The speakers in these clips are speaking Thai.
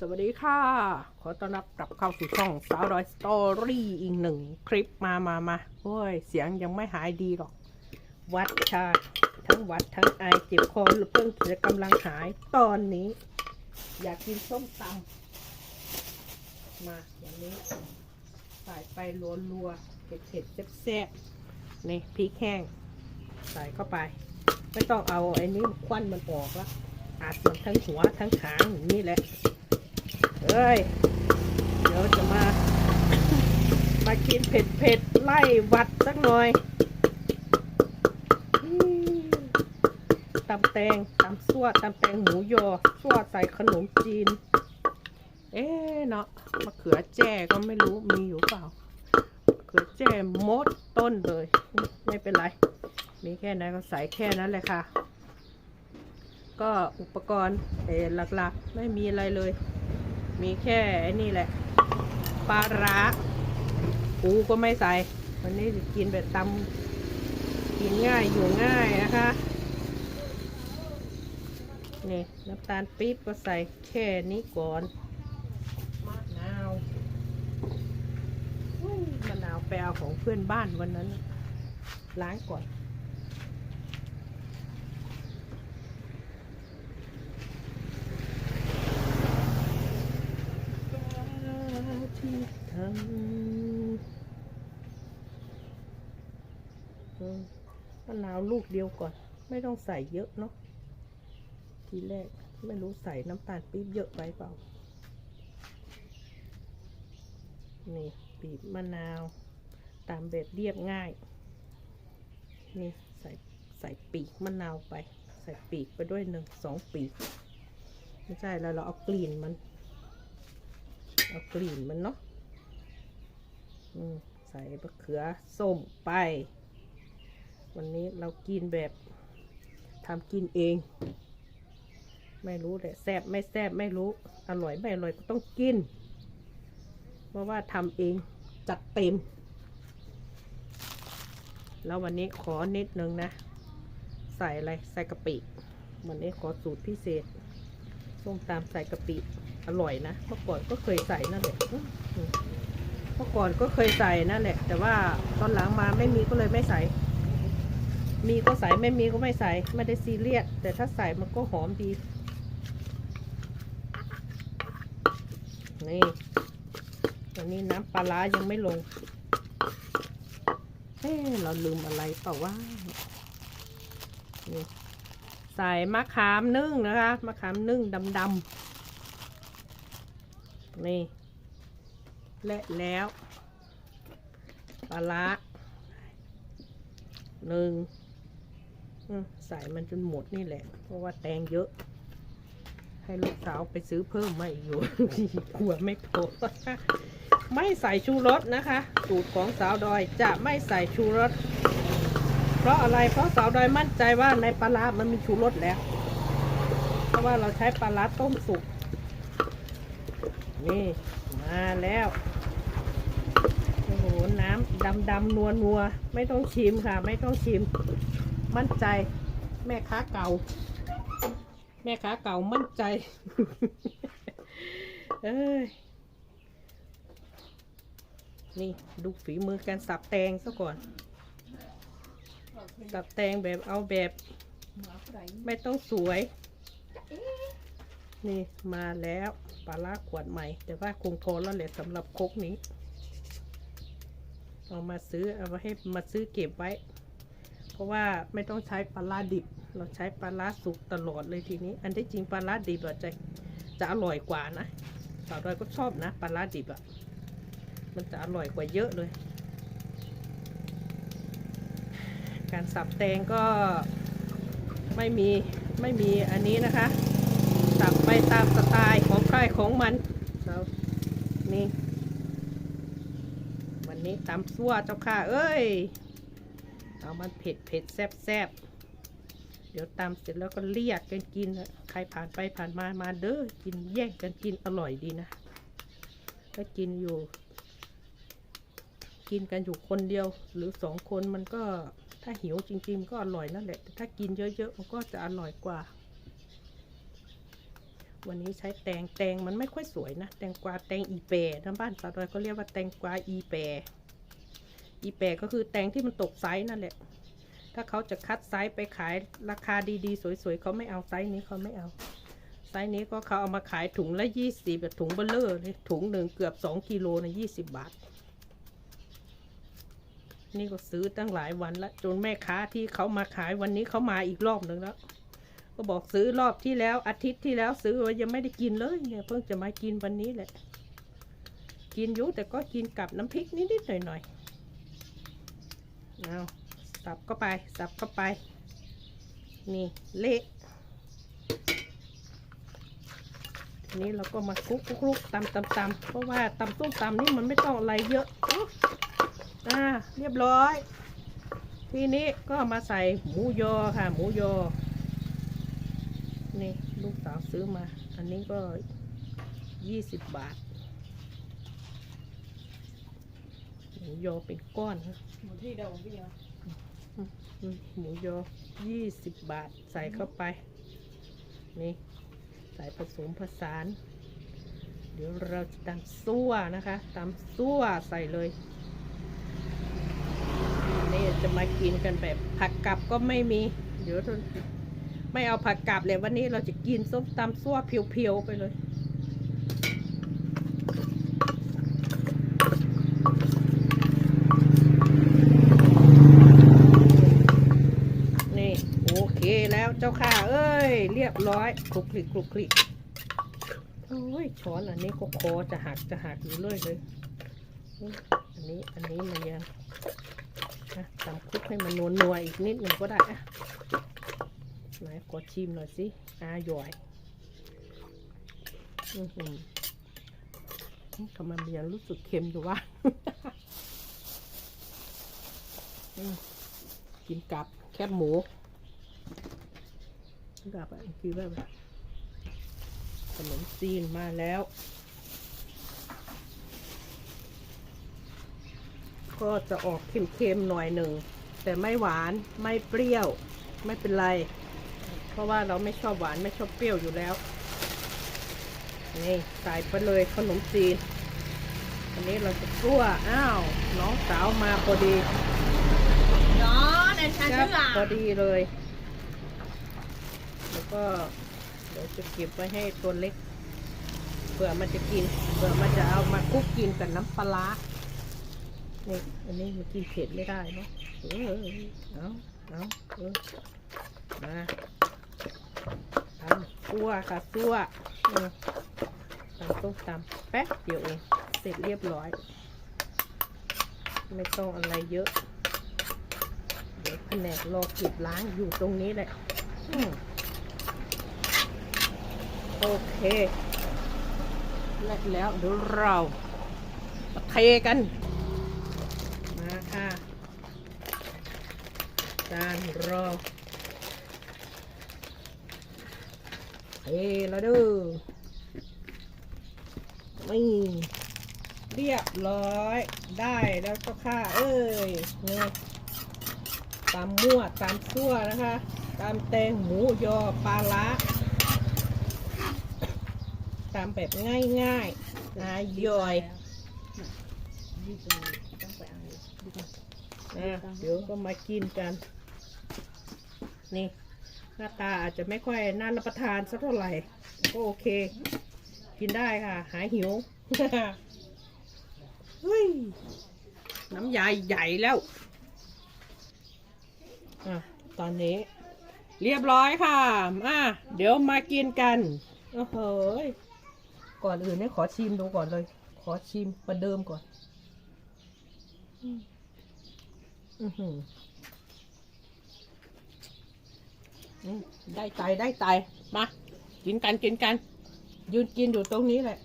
สวัสดีค่ะ ขอต้อนรับกลับเข้าสู่ช่องสาวดอยสตอรี่อีกหนึ่งคลิปมามามาโอ้ย เสียงยังไม่หายดีหรอก วัดชา ทั้งวัดทั้งไอเจ็บคอเพิ่งจะกำลังหายตอนนี้ อยากกินส้มตำมาอย่างนี้ใส่ไปรัวๆเผ็ดๆแซ่บๆนี่พริกแห้ง ใส่เข้าไป ไม่ต้องเอาไอ้นี้ควันมันออกละอาจมันทั้งหัวทั้งหางอย่างนี้แหละ เอ้ย เดี๋ยวจะมา มากินเผ็ดเผ็ดไล่วัดสักหน่อยตำแตงตำซั่วตำแตงหมูยอซั่วใส่ขนมจีน เอ๊เนาะมะเขือแจ้ก็ไม่รู้มีอยู่เปล่ามะเขือแจ้มดต้นเลย ไม่เป็นไร มีแค่นั้นก็ใส่แค่นั้นเลยค่ะ ก็อุปกรณ์เอหลักๆ ไม่มีอะไรเลย มีแค่นี่แหละปลาร้าปูก็ไม่ใส่ วันนี้จะกินแบบตำกินง่ายอยู่ง่ายนะคะนี่น้ำตาลปี๊บก็ใส่แค่นี้ก่อนมะนาวอุ้ยมะนาวไปเอาของเพื่อนบ้านวันนั้น ล้างก่อน ที่ทำเออ มะนาวลูกเดียวก่อน ไม่ต้องใส่เยอะเนาะทีแรกไม่รู้ใส่น้ำตาลปี๊บเยอะไปเปล่า นี่ปีบมะนาว ตามแบบเรียบง่าย นี่ใส่ใส่ปีกมะนาวไป ใส่ปีกไปด้วยหนึ่งสองปีก ไม่ใช่แล้วเราเอากลิ่นมัน เอากลิ่นมันเนาะอืมใส่มะเขือส้มไป วันนี้เรากินแบบทำกินเอง ไม่รู้แหละแซบไม่แซบไม่รู้ อร่อยไม่อร่อยก็ต้องกิน เพราะว่าทำเองจัดเต็ม แล้ววันนี้ขอนิดนึงนะ ใส่อะไรใส่กะปิวันนี้ขอสูตรพิเศษส้มตำใส่กะปิอร่อยนะเมื่อก่อนก็เคยใส่นั่นแหละเมื่อก่อนก็เคยใส่นั่นแหละ แต่ว่าตอนหลังมาไม่มีก็เลยไม่ใส่ มีก็ใส่ไม่มีก็ไม่ใส่ไม่ได้ซีเรียสแต่ถ้าใส่มันก็หอมดี นี่ตอนนี้น้ำปลาร้ายังไม่ลงเฮ้เราลืมอะไรเปล่าว่านี่ใส่มะขามนึ่งนะคะมะขามนึ่งดำๆนี่และแล้วปลาร้าหนึ่ง ใส่มันจนหมดนี่แหละ เพราะว่าแตงเยอะ ให้ลูกสาวไปซื้อเพิ่มมาอีกอยู่กลัวไม่พอไม่ใส่ชูรสนะคะ สูตรของสาวดอยจะไม่ใส่ชูรส เพราะอะไร เพราะสาวดอยมั่นใจว่าในปลาร้ามันมีชูรสแล้ว เพราะว่าเราใช้ปลาร้าต้มสุก นี่มาแล้วโอ้โหน้ำดำดำนัวนัวไม่ต้องชิมค่ะ ไม่ต้องชิม มั่นใจ แม่ค้าเก่า แม่ค้าเก่ามั่นใจ เอ้ย นี่ดูฝีมือการสับแตงซะก่อน สับแตงแบบเอาแบบไม่ต้องสวย นี่มาแล้วปลาล่าขวดใหม่ แต่ว่าคงทนแล้วแหละสำหรับคกนี้ เอามาซื้อเอาไว้ให้มาซื้อเก็บไว้ เพราะว่าไม่ต้องใช้ปลาล่าดิบ เราใช้ปลาล่าสุกตลอดเลยทีนี้ อันที่จริงปลาล่าดิบอะจะจะอร่อยกว่านะสาวดอยก็ชอบนะปลาล่าดิบอะมันจะอร่อยกว่าเยอะเลย การสับแตงก็ไม่มีไม่มีอันนี้นะคะ สับไปตามสไตล์ของใครของมันเรานี่ วันนี้ตำซั่วเจ้าค่ะ เอ้ย เอามันเผ็ดเผ็ดแซ่บแซ่บเดี๋ยวตำเสร็จแล้วก็เรียกกันกิน ใครผ่านไปผ่านมามาเด้อกินแย่งกันกินอร่อยดีนะถ้ากินอยู่ กินกันอยู่คนเดียว หรือสองคนมันก็ถ้าหิวจริง ๆ ก็อร่อยนั่นแหละแต่ถ้ากินเยอะๆมันก็จะอร่อยกว่า วันนี้ใช้แตงแตงมันไม่ค่อยสวยนะ แตงกวาแตงอีแปรทางบ้านสาวดอยเขาเรียกว่าแตงกวาอีแปร อีแปรก็คือแตงที่มันตกไซส์นั่นแหละ ถ้าเขาจะคัดไซส์ไปขายราคาดีๆ สวยๆเขาไม่เอาไซส์นี้เขาไม่เอา ไซส์นี้ก็เขาเอามาขายถุงละยี่สิบถุงเบลเลอร์เลยถุงหนึ่งเกือบสองกิโลนะยี่สิบบาท นี่ก็ซื้อตั้งหลายวันแล้วจนแม่ค้าที่เขามาขายวันนี้เขามาอีกรอบหนึ่งแล้วก็บอกซื้อรอบที่แล้วอาทิตย์ที่แล้วซื้อไว้ยังไม่ได้กินเลยเนี่ยเพิ่งจะมากินวันนี้แหละ กินอยุแต่ก็กินกับน้ำพริกนิดๆหน่อยๆ เอาสับเข้าไป สับเข้าไป นี่เละทีนี้เราก็มาคลุกคลุกตำตำตำเพราะว่าตำส้มตำนี่มันไม่ต้องอะไรเยอะอ่าเรียบร้อย ทีนี้ก็มาใส่หมูยอค่ะ หมูยอ นี่ลูกสาวซื้อมา อันนี้ก็ยี่สิบบาท ห มูยอเป็นก้อนนะหมูที่เดิมพี่เนาะอืมหมูยอยี่สิบบาทใส่เข้าไป นี่ ใส่ผสมผสาน เดี๋ยวเราจะตำซั่วนะคะตำซั่วใส่เลย นี่จะมากินกันแบบผักกลับก็ไม่มี เดี๋ยวไม่เอาผักกลับเลยวันนี้เราจะกินส้มตำซั่วเพียวๆไปเลย นี่ โอ เจ้าค่ะ เอ้ย เรียบร้อยคลุกคลิกคลุกคลิกโอ้ยช้อนอันนี้ก็คอจะหักจะหักอยู่เลยเลยอุ๊ยอันนี้อันนี้มันยังนะทำคลุกให้มันนวลนัวๆอีกนิดหนึ่งก็ได้อะไหนขอชิมหน่อยสิอาหย่อยอือหือทำไมมันยังรู้สึกเค็มอยู่วะกินกับแคบหมู กับอะไรคือแบบขนมจีนมาแล้ว ก็จะออกเค็มๆหน่อยหนึ่ง แต่ไม่หวานไม่เปรี้ยว ไม่เป็นไร เพราะว่าเราไม่ชอบหวานไม่ชอบเปรี้ยวอยู่แล้ว นี่ใส่ไปเลยขนมจีนอันนี้เราจะคั่วอ้าว น้องสาวมาพอดีเนาะในชั้นครับเชื่อพอดีเลย แล้วก็เดี๋ยวจะเก็บไว้ให้ตัวเล็กเผื่อมันจะกินเผื่อมันจะเอามาคุกกินกับน้ำปลาร้านี่ยอันนี้มันกินเผ็ดไม่ได้เนาะเออเอาเอาเออมาตำตัวค่ะตัวตำต้มตำแป๊บเดียวเองเสร็จเรียบร้อย ไม่ต้องอะไรเยอะ เดี๋ยวแผนกรอเก็บล้างอยู่ตรงนี้แหละ โอเคและแล้วเดี๋ยวเราเทกัน มาค่ะจานรอเทแล้วด้อนี่เรียบร้อยได้แล้วก็ค่ะ เอ้ยนี่ตามมั่วตามซั่วนะคะ ตามแตงหมูยอปลาละ ตามแบบง่ายๆนะย่อยนี่คือต้องไปเอาดูก่อนนะเดี๋ยวก็มากินกัน นี่ หน้าตาอาจจะไม่ค่อยน่ารับประทานสักเท่าไหร่แต่ก็โอเค กินได้ค่ะ หายหิวเฮ้ยน้ำยายใหญ่แล้วอะตอนนี้ เรียบร้อยค่ะ อะ เดี๋ยวมากินกัน โอ้โหย ก่อนอื่นเนี่ยขอชิมดูก่อนเลย ขอชิมประเดิมก่อน อืมอื้อหืออืมได้ใจได้ใจมา กินกันกินกัน ยืนกินอยู่ตรงนี้แหละ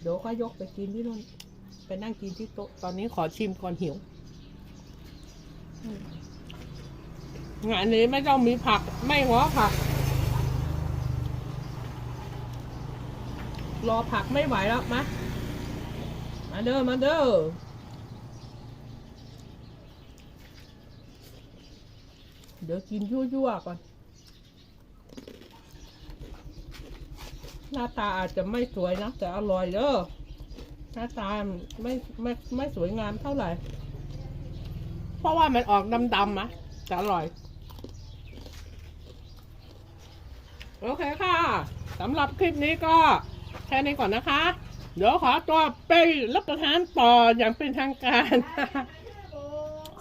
เดี๋ยวก็ยกไปกินที่นู่นไปนั่งกินที่โต๊ะตอนนี้ขอชิมก่อนหิวอืมงานนี้ไม่ต้องมีผักไม่หัวผัก รอผักไม่ไหวแล้วมามาเด้อมาเด้อเดี๋ยวกินยั่วๆก่อน หน้าตาอาจจะไม่สวยนะ แต่อร่อยเด้อหน้าตาไม่ไม่ไม่สวยงามเท่าไหร่ เพราะว่ามันออกดำๆอะแต่อร่อย โอเคค่ะสำหรับคลิปนี้ก็ แค่นี้ก่อนนะคะ เดี๋ยวขอตัวไปรับประทานต่ออย่างเป็นทางการ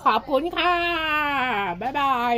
ขอบคุณค่ะ บ๊ายบาย